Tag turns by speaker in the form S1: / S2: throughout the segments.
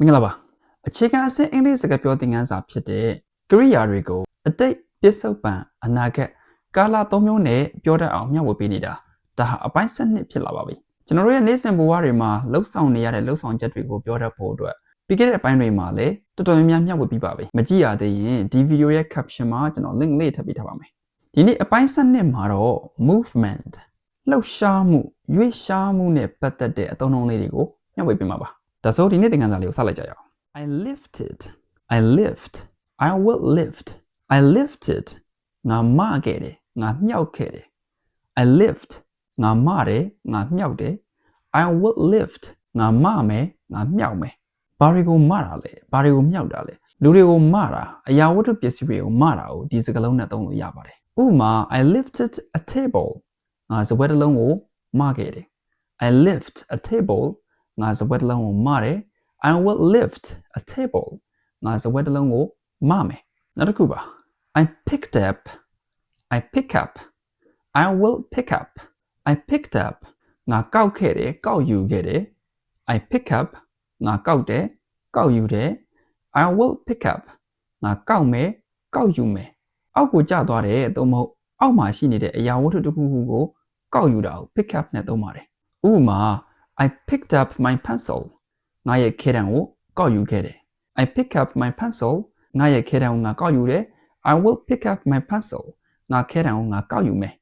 S1: မင်္ဂလာပါအခြေခံအဆင့်အင်္ဂလိပ်စကားပြောသင်ခန်းစာဖြစ်တဲ့ကရိယာတွေကိုအတိတ်ပစ္စုပန်အနာဂတ်ကာလသုံးမျိုးနဲ့ပြောတတ်အောင်မျှဝေပေးနေတာဒါဟာအပိုင်းစနစ်ဖြစ်လာပါပြီကျွန်တော်တို့ရဲ့နေ့စဉ်ဘဝတွေမှာလှုပ်ဆောင်နေရတဲ့လှုပ်ဆောင်ချက်တွေကိုပြောတတ်ဖို့အတွက်ပြီးခဲ့တဲ့အပိုင်းတွေမှာလည်းတော်တော်များများမျှဝေပြီးပါပြီမကြည့်ရသေးရင်ဒီဗီဒီယိုရဲ့ caption မှာကျွန်တော် link လေးထပ်ပေးထားပါမယ်ဒီနေ့အပိုင်းစနစ်မှာတော့ movement လှုပ်ရှားမှုရွေ့ရှားမှုနဲ့ပတ်သက်တဲ့အသုံးအနှုန်းလေးတွေကိုမျှဝေပေးမှာပါ ဒါဆိုဒီနေ့သင်ခန်းစာလေးကိုစလိုက်ကြရအောင် I lifted I lift I will lift I lifted ငါမခဲ့တယ်ငါမြောက်ခဲ့တယ် I lift ငါမတယ်ငါမြောက်တယ် I will lift ငါမမယ်ငါမြောက်မယ်ဘာတွေကိုမတာလဲဘာတွေကိုမြောက်တာလဲလူတွေကိုမတာအရာဝတ္ထုပစ္စည်းတွေကိုမတာကိုဒီစကားလုံးနဲ့သုံးလို့ရပါတယ်ဥပမာ I lifted a table ငါစပွဲတစ်လုံးကိုမခဲ့တယ် I lift a table ငါစပွဲတစ်လုံးကိုမတယ် I will lift a table ငါစပွဲတစ်လုံးကိုမမယ်နောက်တစ်ခုပါ I picked up I pick up I will pick up I picked up ငါကောက်ခဲ့တယ်ကောက်ယူခဲ့တယ် I pick up ငါကောက်တယ်ကောက်ယူတယ် I will pick up ငါကောက်မယ်ကောက်ယူမယ်အောက်ကိုကျသွားတယ်သို့မဟုတ်အောက်မှာရှိနေတဲ့အရာဝတ္ထုတစ်ခုခုကိုကောက်ယူတာကို pick up နဲ့သုံးပါတယ်ဥပမာ I picked up my pencil ငါရဲ့ခဲတံကိုကောက်ယူခဲ့တယ် I pick up my pencil ငါရဲ့ခဲတံကိုငါကောက်ယူတယ် I will pick up my pencil ငါခဲတံကိုငါကောက်ယူမယ်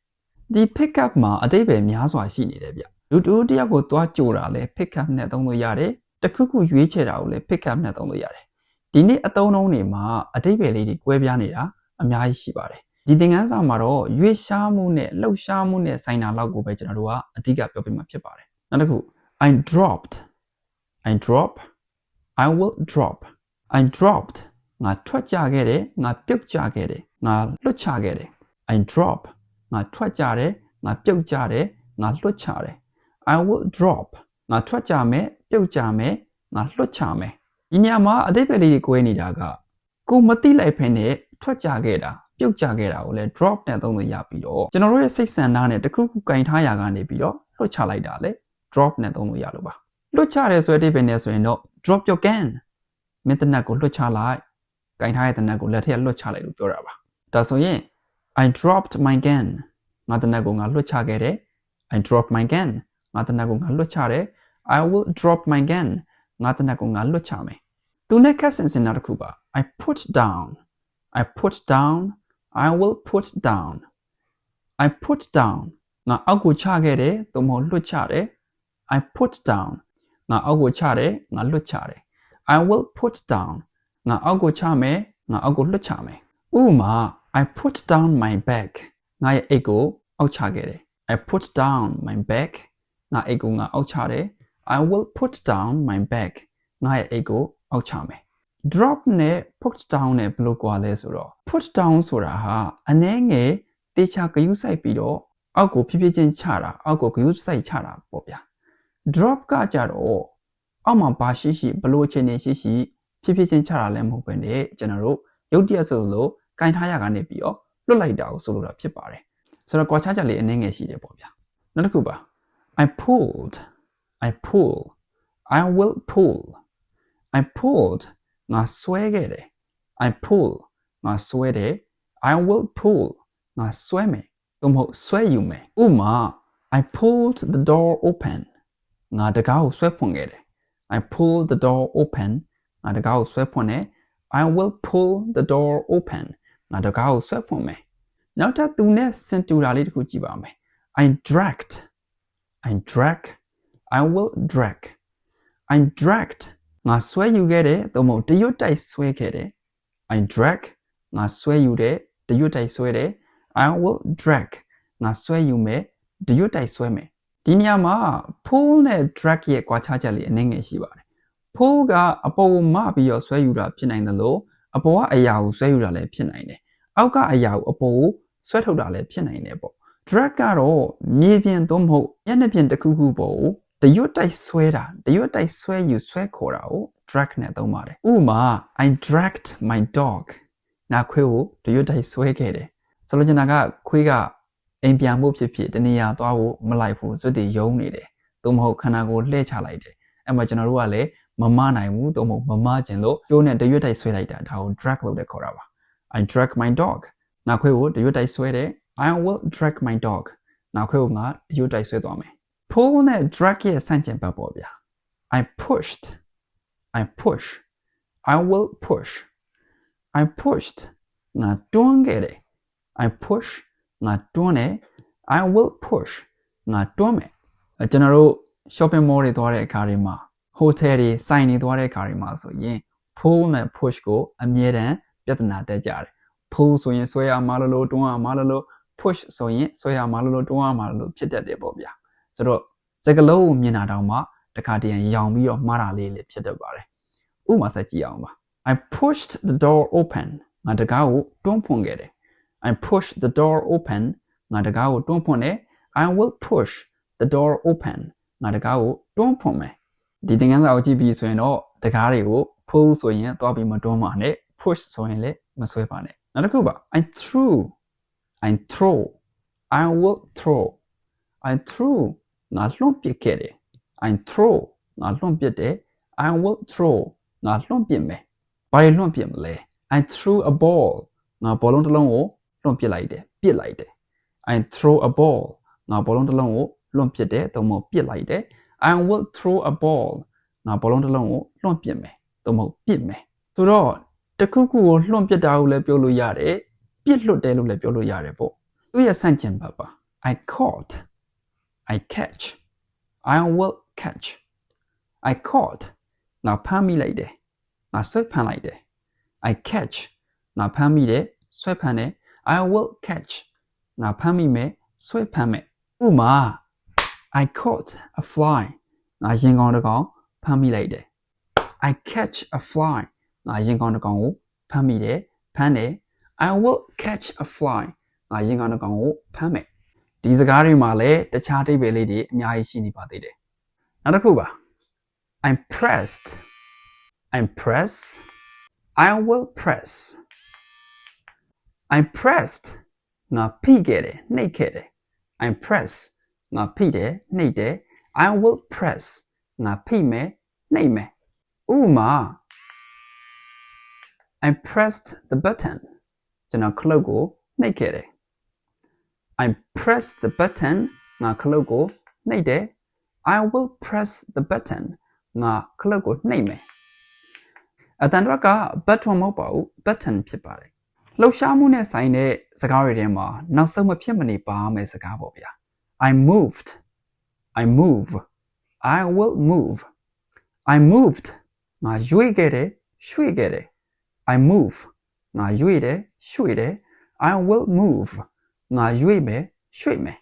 S1: ဒီ pick up မှာအတိတ်ပဲများစွာရှိနေတယ်ဗျလူတူတယောက်ကိုသွားကြိုတာလဲ pick up နဲ့သုံးလို့ရတယ်တခုခုရွေးချယ်တာကိုလည်း pick up နဲ့သုံးလို့ရတယ်ဒီနေ့အသုံးအနှုန်းတွေမှာအတိတ်ပဲလေးတွေကွဲပြားနေတာအများကြီးရှိပါတယ်ဒီသင်ခန်းစာမှာတော့ရွေ့ရှားမှုနဲ့လှုပ်ရှားမှုနဲ့ဆိုင်တာလောက်ကိုပဲကျွန်တော်တို့ကအဓိကပြောပြမှာဖြစ်ပါတယ်နောက်တစ်ခု I dropped I drop I will drop I dropped ငါထွက်ကြခဲ့တယ်ငါပြုတ်ကြခဲ့တယ်ငါလွတ်ချခဲ့တယ် I drop ငါထွက်ကြတယ်ငါပြုတ်ကြတယ်ငါလွတ်ချတယ် I will drop ငါထွက်ကြမယ်ပြုတ်ကြမယ်ငါလွတ်ချမယ်ဒီညမှာအတိတ်ပဲလေးတွေ꿰နေတာကကိုမသိလိုက်ဖ ೇನೆ ထွက်ကြခဲ့တာပြုတ်ကြခဲ့တာကိုလည်း drop နဲ့သုံးလို့ရပြီးတော့ကျွန်တော်တို့ရဲ့စိတ်ဆန္ဒနဲ့တခုခုကင်ထားရာကနေပြီးတော့လွတ်ချလိုက်တာလေ drop နဲ့သုံးလို့ရလို့ပါလွတ်ချတယ်ဆိုတဲ့အတိတ်ပဲနဲ့ဆိုရင်တော့ drop your can မင်းတနက်ကိုလွတ်ချလိုက်ကင်ထားတဲ့တနက်ကိုလက်ထက်လွတ်ချလိုက်လို့ပြောတာပါဒါဆိုရင် I dropped my gun ငါတနက်ကိုငါလွတ်ချခဲ့တယ် I dropped my gun ငါတနက်ကိုငါလွတ်ချတယ် I will drop my gun ငါတနက်ကိုငါလွတ်ချမယ်သူနဲ့ခက်ဆင်စင်နောက်တစ်ခုပါ I put down I put down I will put down I put down ငါအောက်ကိုချခဲ့တယ်သို့မဟုတ်လွတ်ချတယ် I put down ငါအောက်ကိုချတယ်ငါလွတ်ချတယ် I will put down ငါအောက်ကိုချမယ်ငါအောက်ကိုလွတ်ချမယ်ဥပမာ I put down my bag ငါရဲ့အိတ်ကိုအောက်ချခဲ့တယ် I put down my bag ငါအိတ်ကိုငါအောက်ချတယ် I will put down my bag ငါရဲ့အိတ်ကိုအောက်ချမယ် drop နဲ့ put down နဲ့ဘယ်လိုကွာလဲဆိုတော့ put down ဆိုတာဟာအနည်းငယ်တေချာဂရုစိုက်ပြီးတော့အောက်ကိုဖြည်းဖြည်းချင်းချတာအောက်ကိုဂရုစိုက်ချတာပေါ့ဗျာ drop ကကြတော့အောက်မှာဘာရှိရှိဘလို့အခြေအနေရှိရှိဖြည်းဖြည်းချင်းချတာလည်းမဟုတ်ပဲねကျွန်တော်တို့ရုပ်တရက်ဆိုလို့ကင်ထားရကနေပြီးတော့လွတ်လိုက်တာကိုဆိုလိုတာဖြစ်ပါတယ်ဆိုတော့ကွာခြားချက်လေးအနည်းငယ်ရှိတယ်ပေါ့ဗျာနောက်တစ်ခုပါ I pulled I pull I will pull I pulled ငါဆွဲခဲ့တယ် I pull ငါဆွဲတယ် I will pull ငါဆွဲမယ်သို့မဟုတ်ဆွဲယူမယ်ဥပမာ I pulled the door open ငါတကားကိုဆွဲဖွင့်ခဲ့တယ် I pulled the door open ငါတကားကိုဆွဲဖွင့်တယ် I will pull the door open ငါတကားကိုဆွဲဖွင့်မယ်နောက်ထပ်သူနဲ့စင်တူတာလေးတစ်ခုကြည့်ပါမယ် I dragged I drag I will drag I dragged ငါဆွဲယူခဲ့တယ်သို့မဟုတ်တရွတ်တိုက်ဆွဲခဲ့တယ် I drag ငါဆွဲယူတယ်တရွတ်တိုက်ဆွဲတယ် I will drag ငါဆွဲယူမယ်တရွတ်တိုက်ဆွဲမယ် ဒီနေရာမှာ pull နဲ့ drag ရဲ့ကွာခြားချက်လေးအနည်းငယ်ရှိပါတယ် pull ကအပေါ်ကိုမပြီးတော့ဆွဲယူတာဖြစ်နိုင်တယ်လို့အပေါ်ကအရာကိုဆွဲယူတာလည်းဖြစ်နိုင်တယ်အောက်ကအရာကိုအပေါ်ကိုဆွဲထုတ်တာလည်းဖြစ်နိုင်တယ်ပေါ့ drag ကတော့မြေပြင်သို့မဟုတ်မျက်နှာပြင်တစ်ခုခုပေါ်ကိုတရွတ်တိုက်ဆွဲတာတရွတ်တိုက်ဆွဲယူဆွဲခေါ်တာကို drag နဲ့သုံးပါတယ်ဥပမာ I dragged my dog ငါခွေးကိုတရွတ်တိုက်ဆွဲခဲ့တယ်ဆိုလိုချင်တာကခွေးက အိမ်ပြန်ဖို့ဖြစ်ဖြစ်တနေရာသွားဖို့မလိုက်ဘူးစွတ်တည်ယုံနေတယ်သို့မဟုတ်ခန္ဓာကိုယ်လှည့်ချလိုက်တယ်အဲ့မှာကျွန်တော်တို့ကလည်းမမနိုင်ဘူးသို့မဟုတ်မမခြင်းလို့ကျိုးနဲ့တရွတ်တိုက်ဆွဲလိုက်တာဒါကို drag လို့လည်းခေါ်တာပါ I drag my dog နောက်ခွေးကိုတရွတ်တိုက်ဆွဲတယ် I will drag my dog နောက်ခွေးကိုငါတရွတ်တိုက်ဆွဲသွားမယ် pull နဲ့ drag ရဲ့ဆန့်ကျင်ဘက်ပေါ့ဗျာ I pushed I push I will push I pushed ငါတွန်းခဲ့တယ် I push ငါတွန်းတယ် I will push ငါတွန်းမယ်အဲကျွန်တော်တို့ shopping mall တွေသွားတဲ့အခါတွေမှာ hotel တွေဆိုင်တွေသွားတဲ့အခါတွေမှာဆိုရင် pull နဲ့ push ကိုအမြဲတမ်းပြဿနာတက်ကြတယ် pull ဆိုရင်ဆွဲရမှာလို့လို့တွန်းရမှာလို့လို့ push ဆိုရင်ဆွဲရမှာလို့လို့တွန်းရမှာလို့လို့ဖြစ်တတ်တယ်ပေါ့ဗျာဆိုတော့စကလုံးကိုမြင်တာတောင်မှတခါတည်းရောင်ပြီးတော့မှားတာလေးလည်းဖြစ်တတ်ပါတယ်ဥပမာဆက်ကြည့်အောင်ပါ I pushed the door open ငါတကားကိုတွန်းဖွင့်ခဲ့တယ် I pushed the door open ငါတကားကိုတွန်းဖွင့်တယ် I will push the door open ငါတကားကိုတွန်းဖွင့်မယ်ဒီသင်ခန်းစာကိုကြည့်ပြီးဆိုရင်တော့တကားတွေကို pull ဆိုရင်သွားပြီးမတွန်းပါနဲ့ push ဆိုရင်လည်းမဆွဲပါနဲ့နောက်တစ်ခုပါ I threw I throw I will throw I threw ငါလွှင့်ပစ်ခဲ့တယ် I throw ငါလွှင့်ပစ်တယ် I will throw ငါလွှင့်ပစ်မယ်ဘာတွေလွှင့်ပစ်မလဲ I threw a ball ငါဘောလုံးတစ်လုံးကို လွှင့်ပစ်လိုက်တယ်ပစ်လိုက်တယ် I throw a ball ငါဘောလုံးတစ်လုံးကိုလွှင့်ပစ်တယ်သို့မဟုတ်ပစ်လိုက်တယ် I will throw a ball ငါဘောလုံးတစ်လုံးကိုလွှင့်ပစ်မယ်သို့မဟုတ်ပစ်မယ်ဆိုတော့တစ်ခုခုကိုလွှင့်ပစ်တာကိုလည်းပြောလို့ရတယ်ပစ်လွတ်တယ်လို့လည်းပြောလို့ရတယ်ပေါ့သူရဲ့ဆန့်ကျင်ဘက်ပါ I caught I catch I will catch I caught ငါဖမ်းမိလိုက်တယ်ငါဆွဲဖမ်းလိုက်တယ် I catch ငါဖမ်းမိတယ်ဆွဲဖမ်းတယ် I will catch ငါဖမ်းမိမယ်ဆွဲဖမ်းမယ်ဥပမာ I caught a fly ငါရင်ကောင်တစ်ကောင်ဖမ်းမိလိုက်တယ် I catch a fly ငါရင်ကောင်တစ်ကောင်ကိုဖမ်းမိတယ်ဖမ်းတယ် I will catch a fly ငါရင်ကောင်တစ်ကောင်ကိုဖမ်းမယ်ဒီစကားတွေမှာလည်းတခြားအဓိပ္ပာယ်လေးတွေအများကြီးရှိနေပါသေးတယ်နောက်တစ်ခုပါ I'm pressed I'm pressed I will press I'm pressed ငါဖိခဲ့တယ်နှိပ်ခဲ့တယ် I'm pressed ငါဖိတယ်နှိပ်တယ် I will press ငါဖိမယ်နှိပ်မယ်ဥပမာ I pressed the button ကျွန်တော်ခလုတ်ကိုနှိပ်ခဲ့တယ် I pressed the button ငါခလုတ်ကိုနှိပ်တယ် I will press the button ငါခလုတ်ကိုနှိပ်မယ်အတန်တော့က button မဟုတ်ပါဘူး button ဖြစ်ပါတယ် လှုပ်ရှားမှုနဲ့ဆိုင်တဲ့စကားတွေထဲမှာနောက်ဆုံးမဖြစ်မနေပါမယ်စကားပေါ့ဗျာ I moved I move I will move I moved ငါရွေ့ခဲ့တယ်ရွှေ့ခဲ့တယ် I move ငါရွေ့တယ်ရွှေ့တယ် I will move ငါရွေ့မယ်ရွှေ့မယ်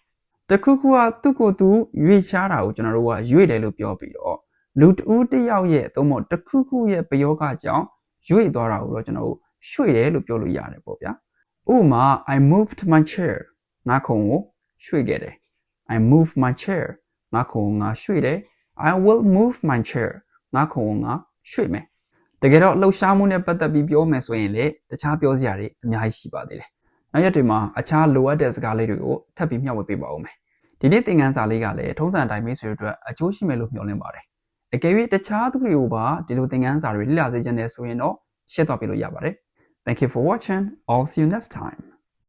S1: တခုခုကသူ့ကိုယ်သူရွေ့ရှားတာကိုကျွန်တော်တို့ကရွေ့တယ်လို့ပြောပြီးတော့လူတဦးတစ်ယောက်ရဲ့သို့မဟုတ်တခုခုရဲ့ပယောဂကြောင့်ရွေ့သွားတာကိုတော့ကျွန်တော်တို့ ရွှေ့တယ်လို့ပြောလို့ရတယ်ပေါ့ဗျာဥပမာ I moved my chair ငါခုံကိုရွှေ့ခဲ့တယ် I moved my chair ငါခုံကိုငါရွှေ့တယ် I will move my chair ငါခုံကိုငါရွှေ့မယ်တကယ်တော့လှုပ်ရှားမှုနဲ့ပတ်သက်ပြီးပြောမယ်ဆိုရင်လေတခြားပြောစရာတွေအများကြီးရှိပါသေးတယ်နောက်ရက်တွေမှာအခြားလိုအပ်တဲ့စကားလေးတွေကိုထပ်ပြီးမျှဝေပေးပါဦးမယ်ဒီနေ့သင်ခန်းစာလေးကလည်းထုံးစံအတိုင်းမိတ်ဆွေတို့အတွက်အကျိုးရှိမယ်လို့မျှော်လင့်ပါတယ်အကယ်၍တခြားသူတွေကိုပါဒီလိုသင်ခန်းစာတွေလေ့လာစေချင်တယ်ဆိုရင်တော့ share သွားပေးလို့ရပါတယ် Thank you for watching. I'll see you next time.